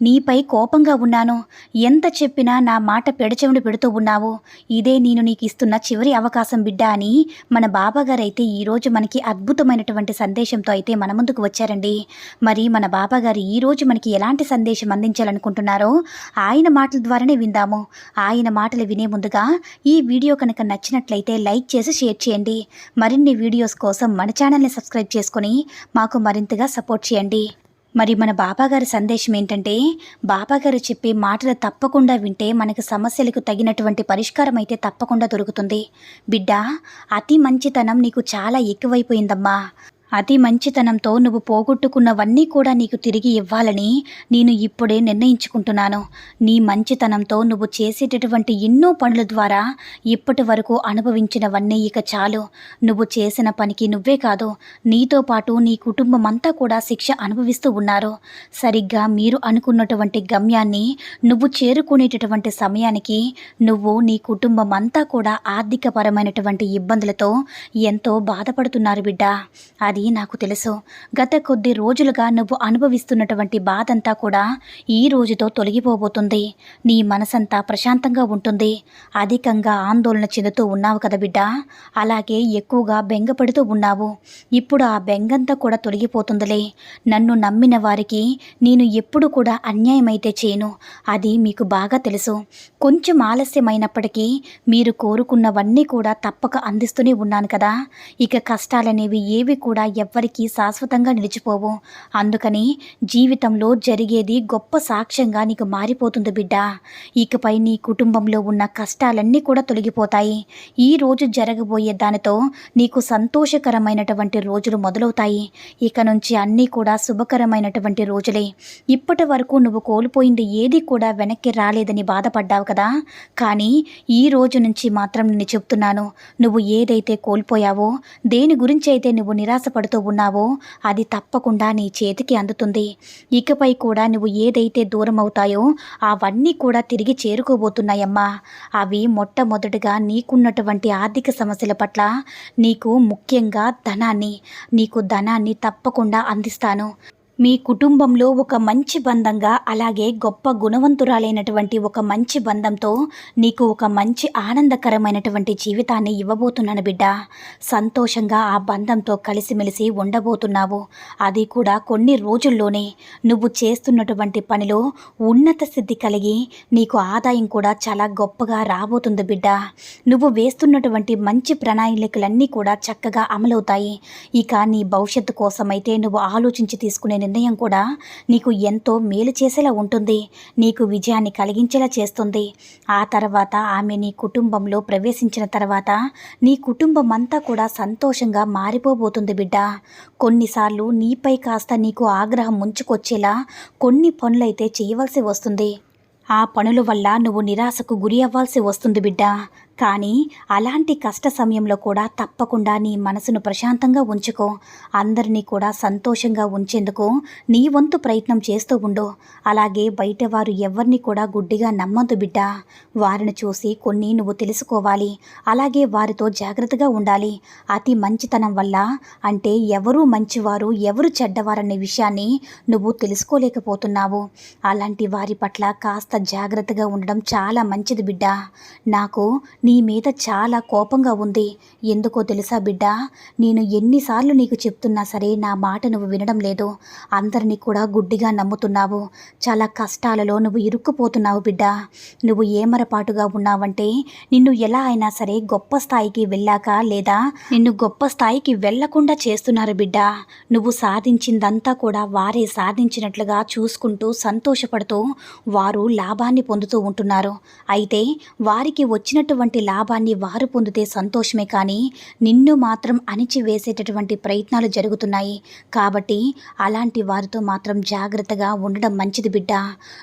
నీపై కోపంగా ఉన్నాను. ఎంత చెప్పినా నా మాట పెడచెవుడు పెడుతూ ఉన్నావు. ఇదే నేను నీకు ఇస్తున్న చివరి అవకాశం బిడ్డ అని మన బాబాగారైతే ఈరోజు మనకి అద్భుతమైనటువంటి సందేశంతో అయితే మన ముందుకు వచ్చారండి. మరి మన బాబాగారు ఈరోజు మనకి ఎలాంటి సందేశం అందించాలనుకుంటున్నారో ఆయన మాటల ద్వారానే విందాము. ఆయన మాటలు వినే ముందుగా ఈ వీడియో కనుక నచ్చినట్లయితే లైక్ చేసి షేర్ చేయండి. మరిన్ని వీడియోస్ కోసం మన ఛానల్ని సబ్స్క్రైబ్ చేసుకొని మాకు మరింతగా సపోర్ట్ చేయండి. మరి మన బాబాగారి సందేశం ఏంటంటే బాబాగారు చెప్పే మాటలు తప్పకుండా వింటే మనకు సమస్యలకు తగినటువంటి పరిష్కారం అయితే తప్పకుండా దొరుకుతుంది. బిడ్డ అతి మంచితనం నీకు చాలా ఎక్కువైపోయిందమ్మా. అతి మంచితనంతో నువ్వు పోగొట్టుకున్నవన్నీ కూడా నీకు తిరిగి ఇవ్వాలని నేను ఇప్పుడే నిర్ణయించుకుంటున్నాను. నీ మంచితనంతో నువ్వు చేసేటటువంటి ఎన్నో పనుల ద్వారా ఇప్పటి వరకు అనుభవించినవన్నీ ఇక చాలు. నువ్వు చేసిన పనికి నువ్వే కాదు నీతో పాటు నీ కుటుంబం అంతా కూడా శిక్ష అనుభవిస్తూ ఉన్నారు. సరిగ్గా మీరు అనుకున్నటువంటి గమ్యాన్ని నువ్వు చేరుకునేటటువంటి సమయానికి నువ్వు నీ కుటుంబం అంతా కూడా ఆర్థికపరమైనటువంటి ఇబ్బందులతో ఎంతో బాధపడుతున్నారు బిడ్డ. అది నాకు తెలుసు. గత కొద్ది రోజులుగా నువ్వు అనుభవిస్తున్నటువంటి బాధంతా కూడా ఈ రోజుతో తొలగిపోబోతుంది. నీ మనసంతా ప్రశాంతంగా ఉంటుంది. అధికంగా ఆందోళన చెందుతూ ఉన్నావు కదా బిడ్డ. అలాగే ఎక్కువగా బెంగపడుతూ ఉన్నావు. ఇప్పుడు ఆ బెంగంతా కూడా తొలగిపోతుందిలే. నన్ను నమ్మిన వారికి నేను ఎప్పుడు కూడా అన్యాయమైతే చేయను. అది మీకు బాగా తెలుసు. కొంచెం ఆలస్యమైనప్పటికీ మీరు కోరుకున్నవన్నీ కూడా తప్పక అందిస్తూనే ఉన్నాను కదా. ఇక కష్టాలనేవి ఏవి కూడా ఎవ్వరికీ శాశ్వతంగా నిలిచిపోవు. అందుకని జీవితంలో జరిగేది గొప్ప సాక్ష్యంగా నీకు మారిపోతుంది బిడ్డ. ఇకపై నీ కుటుంబంలో ఉన్న కష్టాలన్నీ కూడా తొలగిపోతాయి. ఈ రోజు జరగబోయే దానితో నీకు సంతోషకరమైనటువంటి రోజులు మొదలవుతాయి. ఇక నుంచి అన్నీ కూడా శుభకరమైనటువంటి రోజులే. ఇప్పటి వరకు నువ్వు కోల్పోయింది ఏది కూడా వెనక్కి రాలేదని బాధపడ్డావు కదా. కానీ ఈ రోజు నుంచి మాత్రం నేను చెప్తున్నాను నువ్వు ఏదైతే కోల్పోయావో దేని గురించి అయితే నువ్వు నిరాశపడుతూ ఉన్నావో? అది తప్పకుండా నీ చేతికి అందుతుంది. ఇకపై కూడా నువ్వు ఏదైతే దూరం అవుతాయో అవన్నీ కూడా తిరిగి చేరుకోబోతున్నాయమ్మా. అవి మొట్టమొదటిగా నీకున్నటువంటి ఆర్థిక సమస్యల పట్ల నీకు ముఖ్యంగా ధనాన్ని నీకు ధనాన్ని తప్పకుండా అందిస్తాను. మీ కుటుంబంలో ఒక మంచి బంధంగా అలాగే గొప్ప గుణవంతురాలైనటువంటి ఒక మంచి బంధంతో నీకు ఒక మంచి ఆనందకరమైనటువంటి జీవితాన్ని ఇవ్వబోతున్నాను బిడ్డ. సంతోషంగా ఆ బంధంతో కలిసిమెలిసి ఉండబోతున్నావు. అది కూడా కొన్ని రోజుల్లోనే. నువ్వు చేస్తున్నటువంటి పనిలో ఉన్నత స్థితి కలిగి నీకు ఆదాయం కూడా చాలా గొప్పగా రాబోతుంది బిడ్డ. నువ్వు వేస్తున్నటువంటి మంచి ప్రణాళికలన్నీ కూడా చక్కగా అమలవుతాయి. ఇక నీ భవిష్యత్తు కోసమైతే నువ్వు ఆలోచించి తీసుకునే నిర్ణయం కూడా నీకు ఎంతో మేలు చేసేలా ఉంటుంది. నీకు విజయాన్ని కలిగించేలా చేస్తుంది. ఆ తర్వాత ఆమె నీ కుటుంబంలో ప్రవేశించిన తర్వాత నీ కుటుంబం అంతా కూడా సంతోషంగా మారిపోబోతుంది బిడ్డ. కొన్నిసార్లు నీపై కాస్త నీకు ఆగ్రహం ముంచుకొచ్చేలా కొన్ని పనులైతే చేయవలసి వస్తుంది. ఆ పనుల వల్ల నువ్వు నిరాశకు గురి అవ్వాల్సి వస్తుంది బిడ్డ. కానీ అలాంటి కష్ట సమయంలో కూడా తప్పకుండా నీ మనసును ప్రశాంతంగా ఉంచుకో. అందరినీ కూడా సంతోషంగా ఉంచేందుకు నీ వంతు ప్రయత్నం చేస్తూ ఉండు. అలాగే బయట వారు ఎవరిని కూడా గుడ్డిగా నమ్మద్దు బిడ్డ. వారిని చూసి కొన్ని నువ్వు తెలుసుకోవాలి. అలాగే వారితో జాగ్రత్తగా ఉండాలి. అతి మంచితనం వల్ల అంటే ఎవరు మంచివారు ఎవరు చెడ్డవారనే విషయాన్ని నువ్వు తెలుసుకోలేకపోతున్నావు. అలాంటి వారి పట్ల కాస్త జాగ్రత్తగా ఉండడం చాలా మంచిది బిడ్డ. నాకు నీ నీ మీద చాలా కోపంగా ఉంది. ఎందుకో తెలుసా బిడ్డ? నేను ఎన్నిసార్లు నీకు చెప్తున్నా సరే నా మాట నువ్వు వినడం లేదు. అందరినీ కూడా గుడ్డిగా నమ్ముతున్నావు. చాలా కష్టాలలో నువ్వు ఇరుక్కుపోతున్నావు బిడ్డ. నువ్వు ఏమరపాటుగా ఉన్నావంటే నిన్ను ఎలా అయినా సరే గొప్ప స్థాయికి వెళ్ళాక లేదా నిన్ను గొప్ప స్థాయికి వెళ్ళకుండా చేస్తున్నారు బిడ్డ. నువ్వు సాధించిందంతా కూడా వారే సాధించినట్లుగా చూసుకుంటూ సంతోషపడుతూ వారు లాభాన్ని పొందుతూ ఉంటున్నారు. అయితే వారికి వచ్చినటువంటి లాభాన్ని వారు పొందితే సంతోషమే కానీ నిన్ను మాత్రం అణిచివేసేటటువంటి ప్రయత్నాలు జరుగుతున్నాయి. కాబట్టి అలాంటి వారితో మాత్రం జాగ్రత్తగా ఉండడం మంచిది బిడ్డ.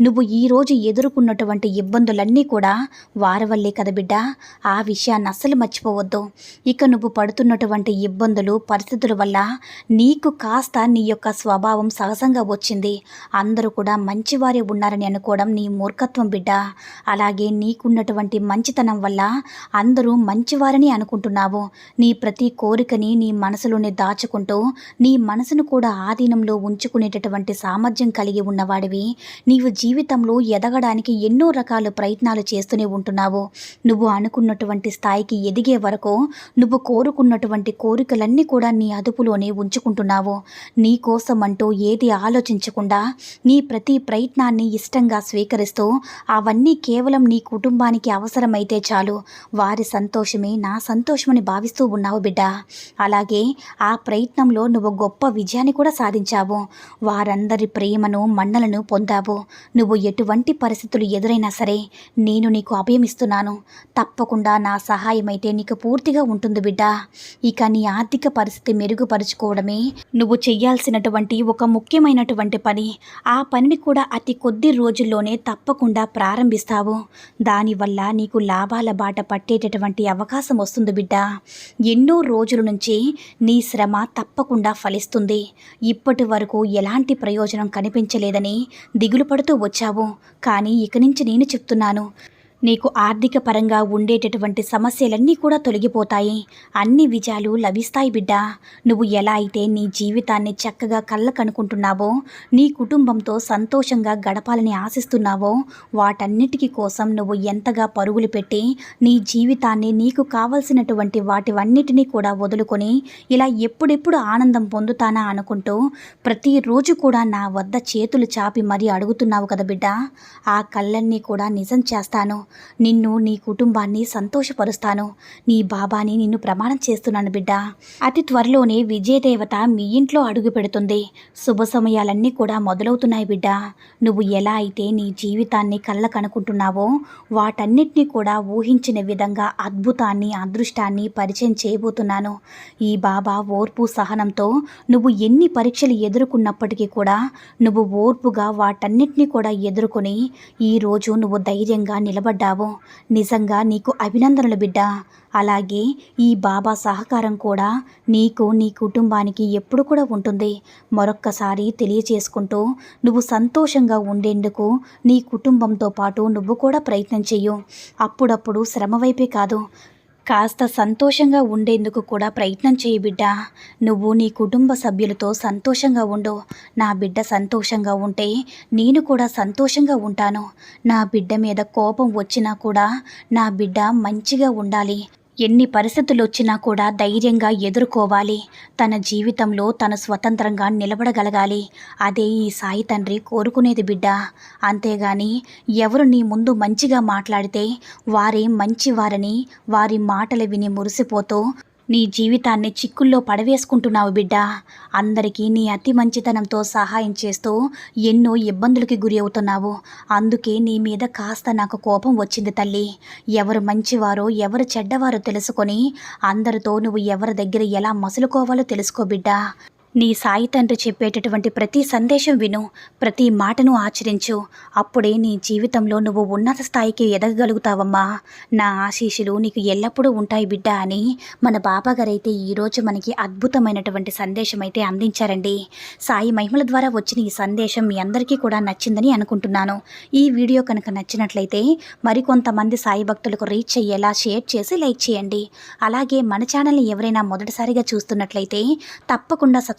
నువ్వు ఈరోజు ఎదుర్కొన్నటువంటి ఇబ్బందులన్నీ కూడా వారి వల్లే కదా బిడ్డ. ఆ విషయాన్ని అస్సలు మర్చిపోవద్దు. ఇక నువ్వు పడుతున్నటువంటి ఇబ్బందులు పరిస్థితుల వల్ల నీకు కాస్త నీ యొక్క స్వభావం సహజంగా వచ్చింది. అందరూ కూడా మంచివారే ఉన్నారని అనుకోవడం నీ మూర్ఖత్వం బిడ్డ. అలాగే నీకున్నటువంటి మంచితనం వల్ల అందరూ మంచివారని అనుకుంటున్నావు. నీ ప్రతి కోరికని నీ మనసులోనే దాచుకుంటూ నీ మనసును కూడా ఆధీనంలో ఉంచుకునేటటువంటి సామర్థ్యం కలిగి ఉన్నవాడివి. నీవు జీవితంలో ఎదగడానికి ఎన్నో రకాల ప్రయత్నాలు చేస్తూనే ఉంటున్నావు. నువ్వు అనుకున్నటువంటి స్థాయికి ఎదిగే వరకు నువ్వు కోరుకున్నటువంటి కోరికలన్నీ కూడా నీ అదుపులోనే ఉంచుకుంటున్నావు. నీ కోసం అంటూ ఏది ఆలోచించకుండా నీ ప్రతి ప్రయత్నాన్ని ఇష్టంగా స్వీకరిస్తూ అవన్నీ కేవలం నీ కుటుంబానికి అవసరమైతే చాలు. వారి సంతోషమే నా సంతోషమని భావిస్తూ ఉన్నావు బిడ్డ. అలాగే ఆ ప్రయత్నంలో నువ్వు గొప్ప విజయాన్ని కూడా సాధించావు. వారందరి ప్రేమను మన్నలను పొందావు. నువ్వు ఎటువంటి పరిస్థితులు ఎదురైనా సరే నేను నీకు అభయమిస్తున్నాను. తప్పకుండా నా సహాయమైతే నీకు పూర్తిగా ఉంటుంది బిడ్డ. ఇక నీ ఆర్థిక పరిస్థితి మెరుగుపరుచుకోవడమే నువ్వు చెయ్యాల్సినటువంటి ఒక ముఖ్యమైనటువంటి పని. ఆ పనిని కూడా అతి కొద్ది రోజుల్లోనే తప్పకుండా ప్రారంభిస్తావు. దానివల్ల నీకు లాభాల బాట పట్టేటటువంటి అవకాశం వస్తుంది బిడ్డ. ఎన్నో రోజుల నుంచి నీ శ్రమ తప్పకుండా ఫలిస్తుంది. ఇప్పటి వరకు ఎలాంటి ప్రయోజనం కనిపించలేదని దిగులు పడుతూ వచ్చావు. కానీ ఇక నుంచి నేను చెప్తున్నాను. నీకు ఆర్థిక పరంగా ఉండేటటువంటి సమస్యలన్నీ కూడా తొలగిపోతాయి. అన్ని విజయాలు లభిస్తాయి బిడ్డ. నువ్వు ఎలా అయితే నీ జీవితాన్ని చక్కగా కళ్ళకనుకుంటున్నావో నీ కుటుంబంతో సంతోషంగా గడపాలని ఆశిస్తున్నావో వాటన్నిటికీ కోసం నువ్వు ఎంతగా పరుగులు పెట్టి నీ జీవితాన్ని నీకు కావలసినటువంటి వాటివన్నిటినీ కూడా వదులుకొని ఇలా ఎప్పుడెప్పుడు ఆనందం పొందుతానా అనుకుంటూ ప్రతిరోజు కూడా నా వద్ద చేతులు చాపి మరీ అడుగుతున్నావు కదా బిడ్డ. ఆ కళ్ళన్నీ కూడా నిజం చేస్తాను. నిన్ను నీ కుటుంబాన్ని సంతోషపరుస్తాను. నీ బాబాని నిన్ను ప్రమాణం చేస్తున్నాను బిడ్డ. అతి త్వరలోనే విజయదేవత మీ ఇంట్లో అడుగు పెడుతుంది. శుభ సమయాలన్నీ కూడా మొదలవుతున్నాయి బిడ్డ. నువ్వు ఎలా అయితే నీ జీవితాన్ని కళ్ళకనుకుంటున్నావో వాటన్నిటినీ కూడా ఊహించిన విధంగా అద్భుతాన్ని అదృష్టాన్ని పరిచయం చేయబోతున్నాను. ఈ బాబా ఓర్పు సహనంతో నువ్వు ఎన్ని పరీక్షలు ఎదుర్కొన్నప్పటికీ కూడా నువ్వు ఓర్పుగా వాటన్నిటినీ కూడా ఎదుర్కొని ఈరోజు నువ్వు ధైర్యంగా నిలబడ్డావు. నిజంగా నీకు అభినందనలు బిడ్డ. అలాగే ఈ బాబా సహకారం కూడా నీకు నీ కుటుంబానికి ఎప్పుడు కూడా ఉంటుంది. మరొక్కసారి తెలియచేసుకుంటూ నువ్వు సంతోషంగా ఉండేందుకు నీ కుటుంబంతో పాటు నువ్వు కూడా ప్రయత్నం చెయ్యు. అప్పుడప్పుడు శ్రమ వైపే కాదు. కాస్త సంతోషంగా ఉండేందుకు కూడా ప్రయత్నం చేయి బిడ్డ. నువ్వు నీ కుటుంబ సభ్యులతో సంతోషంగా ఉండు. నా బిడ్డ సంతోషంగా ఉంటే నేను కూడా సంతోషంగా ఉంటాను. నా బిడ్డ మీద కోపం వచ్చినా కూడా నా బిడ్డ మంచిగా ఉండాలి. ఎన్ని పరిస్థితులు వచ్చినా కూడా ధైర్యంగా ఎదుర్కోవాలి. తన జీవితంలో తను స్వతంత్రంగా నిలబడగలగాలి. అదే ఈ సాయి తండ్రి కోరుకునేది బిడ్డ. అంతేగాని ఎవరు నీ ముందు మంచిగా మాట్లాడితే వారే మంచివారని వారి మాటలు విని మురిసిపోతూ నీ జీవితాన్ని చిక్కుల్లో పడవేసుకుంటున్నావు బిడ్డ. అందరికీ నీ అతి మంచితనంతో సహాయం చేస్తూ ఎన్నో ఇబ్బందులకి గురి అవుతున్నావు. అందుకే నీ మీద కాస్త నాకు కోపం వచ్చింది తల్లి. ఎవరు మంచివారో ఎవరు చెడ్డవారో తెలుసుకొని అందరితో నువ్వు ఎవరి దగ్గర ఎలా మసులుకోవాలో తెలుసుకో బిడ్డ. నీ సాయి తండ్రి చెప్పేటటువంటి ప్రతి సందేశం విను ప్రతి మాటను ఆచరించు. అప్పుడే నీ జీవితంలో నువ్వు ఉన్నత స్థాయికి ఎదగగలుగుతావమ్మా. నా ఆశీస్సులు నీకు ఎల్లప్పుడూ ఉంటాయి బిడ్డ అని మన బాబాగారైతే ఈరోజు మనకి అద్భుతమైనటువంటి సందేశం అయితే అందించారండి. సాయి మహిమల ద్వారా వచ్చిన ఈ సందేశం మీ అందరికీ కూడా నచ్చిందని అనుకుంటున్నాను. ఈ వీడియో కనుక నచ్చినట్లయితే మరికొంతమంది సాయి భక్తులకు రీచ్ అయ్యేలా షేర్ చేసి లైక్ చేయండి. అలాగే మన ఛానల్ని ఎవరైనా మొదటిసారిగా చూస్తున్నట్లయితే తప్పకుండా సబ్స్క్రైబ్